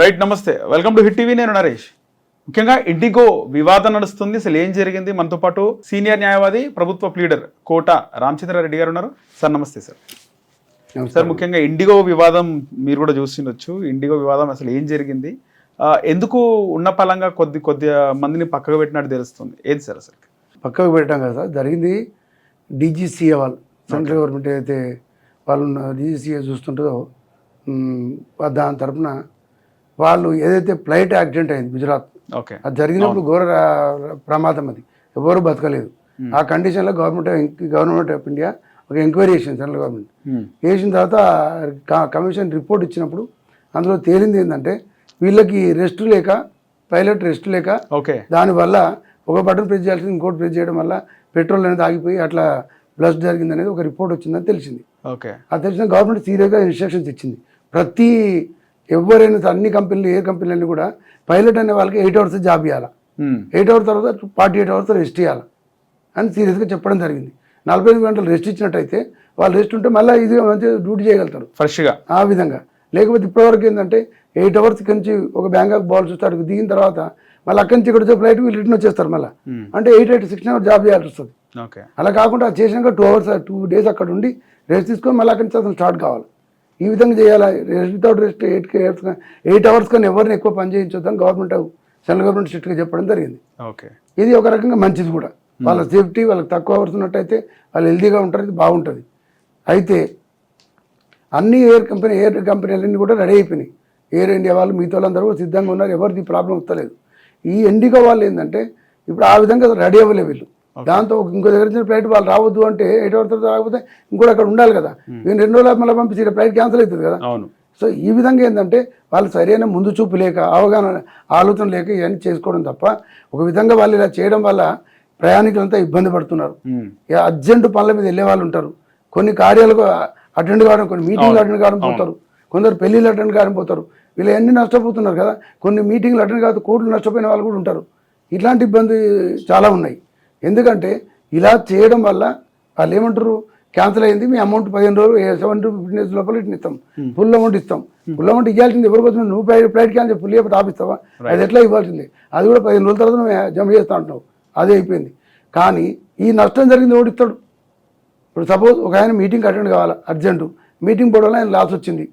Right నమస్తే. Welcome to hit TV నేను నరేష్. ముఖ్యంగా ఇండిగో వివాదం నడుస్తుంది. అసలు ఏం జరిగింది? మనతో పాటు సీనియర్ న్యాయవాది ప్రభుత్వ ప్లీడర్ కోట రామచంద్రారెడ్డి గారు ఉన్నారు. సార్ నమస్తే సార్ సార్ ముఖ్యంగా ఇండిగో వివాదం మీరు కూడా చూస్తుండొచ్చు. ఇండిగో వివాదం అసలు ఏం జరిగింది? ఎందుకు ఉన్న పలంగా కొద్ది కొద్ది మందిని పక్కకు పెట్టినట్టు తెలుస్తుంది? ఏది సార్ అసలు? పక్కకు పెట్టాం కదా సార్. జరిగింది డీజీసీఏ వాళ్ళు. సెంట్రల్ గవర్నమెంట్ ఏదైతే వాళ్ళు డీజీసీఏ చూస్తుంటుందో మ్, దాని తరపున వాళ్ళు ఏదైతే ఫ్లైట్ యాక్సిడెంట్ అయింది గుజరాత్ ఓకే. అది జరిగినప్పుడు ఘోర ప్రమాదం అది. ఎవరు బతకలేదు. ఆ కండిషన్లో గవర్నమెంట్ గవర్నమెంట్ ఆఫ్ ఇండియా ఒక ఎంక్వైరీ చేసింది సెంట్రల్ గవర్నమెంట్. చేసిన తర్వాత కమిషన్ రిపోర్ట్ ఇచ్చినప్పుడు అందులో తేలింది ఏంటంటే వీళ్ళకి రెస్ట్ లేక పైలట్ రెస్ట్ లేక ఓకే. దానివల్ల ఒక బటన్ ప్రెస్ చేయాల్సింది ఇంకోటి ప్రెస్ చేయడం వల్ల పెట్రోల్ అనేది ఆగిపోయి అట్లా బ్లస్ట్ జరిగింది అనేది ఒక రిపోర్ట్ వచ్చిందని తెలిసింది. ఓకే. అది తెలిసిన గవర్నమెంట్ సీరియస్గా ఇన్స్ట్రక్షన్స్ ఇచ్చింది. ప్రతి ఎవరైనా అన్ని కంపెనీలు ఏ కంపెనీలన్నీ కూడా పైలట్ అనే వాళ్ళకి ఎయిట్ అవర్స్ జాబ్ ఇవ్వాలి Hmm. ఎయిట్ అవర్స్ తర్వాత ఫార్టీ ఎయిట్ అవర్స్ రెస్ట్ ఇవ్వాలి అని సీరియస్గా చెప్పడం జరిగింది. నలభై ఎనిమిది గంటలు రెస్ట్ ఇచ్చినట్టయితే వాళ్ళు రెస్ట్ ఉంటే మళ్ళీ ఇది మంచిగా డ్యూటీ చేయగలుగుతారు. ఫ్రెష్గా ఆ విధంగా. లేకపోతే ఇప్పటివరకు ఏంటంటే ఎయిట్ అవర్స్ నుంచి ఒక బ్యాంకాక్ బాల్స్ స్టార్ట్ దిగిన తర్వాత మళ్ళీ అక్కడి నుంచి ఇక్కడ వచ్చే ఫ్లైట్ వీళ్ళు రిటర్న్ వచ్చేస్తారు మళ్ళీ. అంటే eight eight six hours job చేయాల్సి వస్తుంది. అలా కాకుండా చేసినాక టూ అవర్స్ టూ డేస్ అక్కడ ఉండి రెస్ట్ తీసుకొని మళ్ళీ అక్కడి నుంచి అతను స్టార్ట్ కావాలి. ఈ విధంగా చేయాలి? Rest without rest eight eight eight hours కానీ ఎవరిని ఎక్కువ పని చేయించొద్దని గవర్నమెంట్ సెంట్రల్ గవర్నమెంట్ స్ట్రిక్ట్గా చెప్పడం జరిగింది. ఓకే. ఇది ఒక రకంగా మంచిది కూడా. వాళ్ళ సేఫ్టీ వాళ్ళకి తక్కువ అవర్స్ ఉన్నట్టయితే వాళ్ళు హెల్తీగా ఉంటారు ఇది బాగుంటుంది. అయితే అన్ని ఎయిర్ కంపెనీ ఎయిర్ కంపెనీలన్నీ కూడా రెడీ అయిపోయినాయి. ఎయిర్ ఇండియా వాళ్ళు మిగతా వాళ్ళందరూ కూడా సిద్ధంగా ఉన్నారు ఎవరిది ప్రాబ్లం వస్తలేదు. ఈ ఎండిగో వాళ్ళు ఏంటంటే ఇప్పుడు ఆ విధంగా రెడీ అవ్వలే వీళ్ళు. దాంతో ఇంకో దగ్గర నుంచి ఫ్లైట్ వాళ్ళు రావద్దు అంటే ఎయిట్ అవర్స్ తర్వాత రాకపోతే ఇంకోటి అక్కడ ఉండాలి కదా. నేను రెండు రోజులు మళ్ళీ పంపించి ఫ్లైట్ క్యాన్సిల్ అవుతుంది కదా. అవును. సో ఈ విధంగా ఏంటంటే వాళ్ళు సరైన ముందు చూపు లేక అవగాహన ఆలోచన లేక ఇవన్నీ చేసుకోవడం తప్ప ఒక విధంగా వాళ్ళు ఇలా చేయడం వల్ల ప్రయాణికులంతా ఇబ్బంది పడుతున్నారు. Hmm. ఇక అర్జెంట్ పనుల మీద వెళ్ళే వాళ్ళు ఉంటారు. కొన్ని కార్యాలకు అటెండ్ కావడం కొన్ని మీటింగ్లు అటెండ్ కావడం పోతారు. కొందరు పెళ్ళిళ్ళు అటెండ్ కావడం పోతారు. వీళ్ళు అన్ని నష్టపోతున్నారు కదా. కొన్ని మీటింగ్లు అటెండ్ కాదు కోట్లు నష్టపోయిన వాళ్ళు కూడా ఉంటారు. ఇట్లాంటి ఇబ్బంది చాలా ఉన్నాయి. ఎందుకంటే ఇలా చేయడం వల్ల వాళ్ళు ఏమంటారు? క్యాన్సిల్ అయింది మీ అమౌంట్ పదిహేను రోజులు సెవెన్ టు ఫిఫ్టీన్ డేస్ లోపల ఇట్లా ఇస్తాం. ఫుల్ అమౌంట్ ఇస్తాం. ఫుల్ అమౌంట్ ఇవ్వాల్సింది ఎవరి కోసం? నువ్వు ఫ్లైట్ ఫ్లైట్ క్యాన్సిల్ ఫుల్ అయిపోతే ఆపిస్తావా అది ఎట్లా ఇవ్వాల్సింది? అది కూడా పదిహేను రోజుల తర్వాత నువ్వు జమ చేస్తా అంటున్నావు. అదే అయిపోయింది. కానీ ఈ నష్టం జరిగింది ఓడిస్తాడు ఇప్పుడు సపోజ్ ఒక ఆయన మీటింగ్ అటెండ్ కావాలి? అర్జెంటు మీటింగ్ పోవడం వల్ల ఆయన లాస్ వచ్చింది.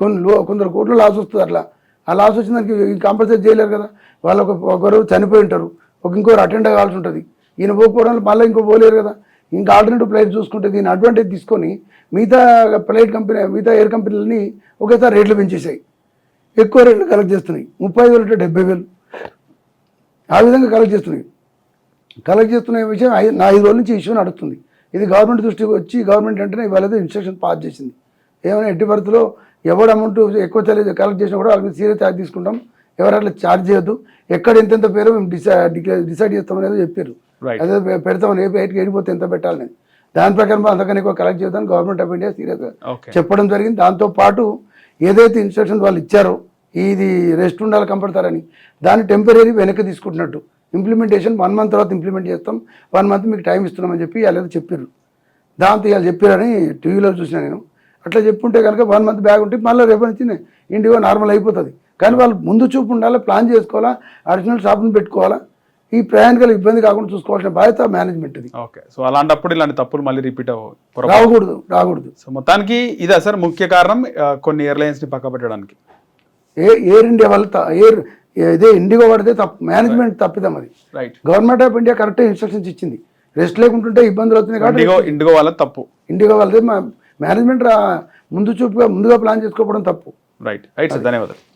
కొన్ని లో కొందరు కోట్లు లాస్ వస్తుంది అట్లా. ఆ లాస్ వచ్చిన దానికి కంపల్సరీ చేయలేరు కదా. వాళ్ళు ఒక ఒకరు చనిపోయి ఉంటారు. ఒక ఇంకొకరు అటెండ్ కావాల్సి ఉంటుంది. ఈయన పోకపోవడం మళ్ళీ ఇంకో పోలేరు కదా. ఇంకా ఆల్టర్నేటివ్ ప్లేట్ చూసుకుంటే దీని అడ్వాంటేజ్ తీసుకొని మిగతా ప్లేట్ కంపెనీ మిగతా ఎయిర్ కంపెనీలని ఒకేసారి రేట్లు పెంచేసాయి ఎక్కువ రేట్లు కలెక్ట్ చేస్తున్నాయి. ముప్పై వేలు అంటే డెబ్బై వేలు. ఆ విధంగా కలెక్ట్ చేస్తున్నాయి. కలెక్ట్ చేస్తున్న విషయం నా ఐదు రోజుల నుంచి ఇష్యూ నడుస్తుంది. ఇది గవర్నమెంట్ దృష్టికి వచ్చి గవర్నమెంట్ వెంటనే ఇవాళ ఇన్స్ట్రక్షన్ పాస్ చేసింది. ఏమైనా ఎట్టి పరిస్థితిలో ఎవరు అమౌంట్ ఎక్కువ చలి కలెక్ట్ చేసినా కూడా వాళ్ళకి సీరియస్ ఛార్జ్ తీసుకుంటాం. ఎవరు అట్లా ఛార్జ్ చేయొద్దు. ఎక్కడ ఎంతెంత పేరు మేము డిసైడ్ డిసైడ్ చేస్తామనేది చెప్పారు. అదే పె- పెడతామని ఏ ఎయిట్కి వెళ్ళిపోతే ఎంత పెట్టాలని దాని ప్రకారం అంతకన్నా ఎక్కువ కలెక్ట్ చేద్దాం గవర్నమెంట్ ఆఫ్ ఇండియా సీరియస్గా చెప్పడం జరిగింది. దాంతో పాటు ఏదైతే ఇన్స్ట్రక్షన్స్ వాళ్ళు ఇచ్చారో ఇది రెస్ట్ ఉండాలి కంపడతారని దాన్ని టెంపరీ వెనక్కి తీసుకుంటున్నట్టు. ఇంప్లిమెంటేషన్ వన్ మంత్ తర్వాత ఇంప్లిమెంట్ చేస్తాం. వన్ మంత్ మీకు టైం ఇస్తున్నామని చెప్పి వాళ్ళు చెప్పారు దాంతో ఇవాళ చెప్పారని టీవీలో చూసిన నేను. అట్లా చెప్పుంటే కనుక వన్ మంత్ బ్యాగ్ ఉంటే మళ్ళీ రేపు నుంచి ఇండిగో నార్మల్ అయిపోతుంది. కానీ వాళ్ళు ముందు చూపు ఉండాలి ప్లాన్ చేసుకోవాలా అడిషనల్ షాప్ని పెట్టుకోవాలా? ఈ ప్రయాణికులు ఇబ్బంది కాకుండా చూసుకోవాల్సిన బాధ్యత మేనేజ్మెంట్ ఇది ఓకే. సో అలాంటప్పుడు ఇలాంటి తప్పులు మళ్ళీ రిపీట్. రాకూడదు రాకూడదు. సో మొత్తానికి ఇదా సార్ ముఖ్య కారణం కొన్ని ఎయిర్లైన్స్ని పక్క పెట్టడానికి ఏ ఎయిర్ ఇండియా వల్ల ఎయిర్ ఇదే ఇండిగో పడితే తప్పు మేనేజ్మెంట్ తప్పిదం అది right government of India correct instructions ఇచ్చింది. రెస్ట్ లేకుంటుంటే ఇబ్బందులు అవుతున్నాయి కాబట్టి ఇండిగో ఇండిగో వాళ్ళ తప్పు. ఇండిగో వాళ్ళది మేనేజ్మెంట్ ముందు చూపుగా ముందుగా ప్లాన్ చేసుకోవడం తప్పు. రైట్ రైట్ సార్ ధన్యవాదాలు.